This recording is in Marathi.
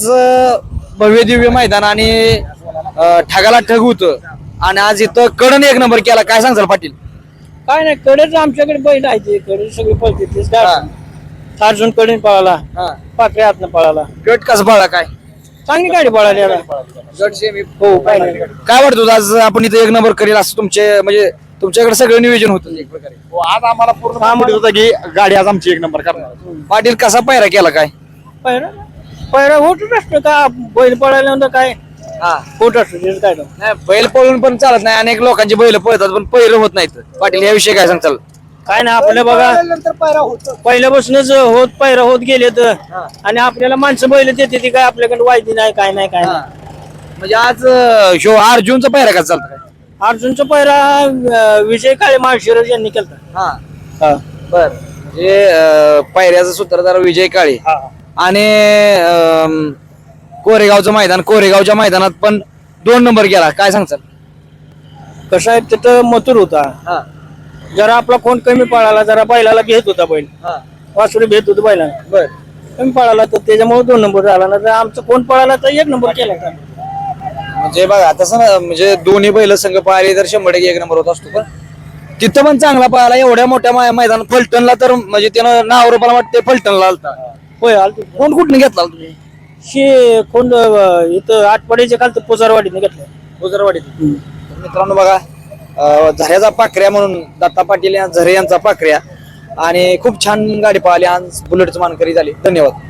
ज- भव्य दिव्य मैदान आणि ठगाला ठग होतं. आणि आज इथं कडन एक नंबर केला. काय सांगाल पाटील? काय नाही कडेच आमच्याकडे बैल आहे ते. कडे सगळी पळते तेच हा. अर्जुनकडे पळाला. हा. हातनं पळाला. गट कसा पळला काय? चांगली गाडी पळाली आता. गट सेमी हो काय नाही. काय वाटतं आज आपण इथं एक नंबर करेल असं तुमचे म्हणजे तुमच्याकडे सगळं नियोजन होतं. एक प्रकारे. हो, आज आम्हाला पूर्ण माहिती होतं की गाडी आज आमची एक नंबर करणार. पाटील कसा पायरा केला काय? पहिला पहिला होतच असतं का? बैल पळाल्यानंतर काय? हा. होत असतं त्याचं काय नाही. नाही बैल पळून पण चालत नाही अनेक लोकांची बैल पळतात पण पहिलं होत नाहीत. पाटील याविषयी काय सांगताल? काय नाही आपल्या बघा पहिल्यापासूनच होत पैरा होत गेले तर आणि आपल्याला माणसं बैल देते ती काय आपल्याकडे वायदी नाही काय नाही काय नाही. म्हणजे आज अं, ह्यो अर्जुनचा पायरा का चालतं काय? अर्जुनचा पैरा अं, विजय काळे माळशिरस यांनी केलता. हा. हा. बर. म्हणजे अं, पायऱ्याचा सूत्रधार विजय काळे. हा. आणि अं, कोरेगावचं मैदान कोरेगावच्या मैदानात पण दोन नंबर गेला. काय सांगचाल कसं आहे तिथं मथुर होता. हा. जरा आपला कोण कमी पळाला जरा बैलाला घेत होता बैल. हा. वासुरी भेट होतं बैलाला. बर. कमी पळाला तर त्याच्यामुळे दोन नंबर झाला ना तर आमचं कोण पळाला तर एक नंबर केला का म्हणजे बघा तसं ना म्हणजे दोन्ही बैल संघ पाहिले तर शंभर टक्के एक नंबर होत असतो पण तिथं पण चांगला पाहिला एवढ्या मोठ्या मै- मैदानात फलटणला तर म्हणजे त्यानं नाव मला वाटते फलटणला आलता. होय आलतो कोण कुठनं घेतला तुम्ही? शे कोण अं, इथं आठवड्याच्या काल तर पुजारवाडीने घेतलं. गुजरवाडीत तर मित्रांनो बघा अं, झऱ्याचा पाखऱ्या म्हणून दत्ता पाटील या झरे यांचा पाखऱ्या. आणि खूप छान गाडी पाहिली आज बुलेटचं मानकरी झाली. धन्यवाद.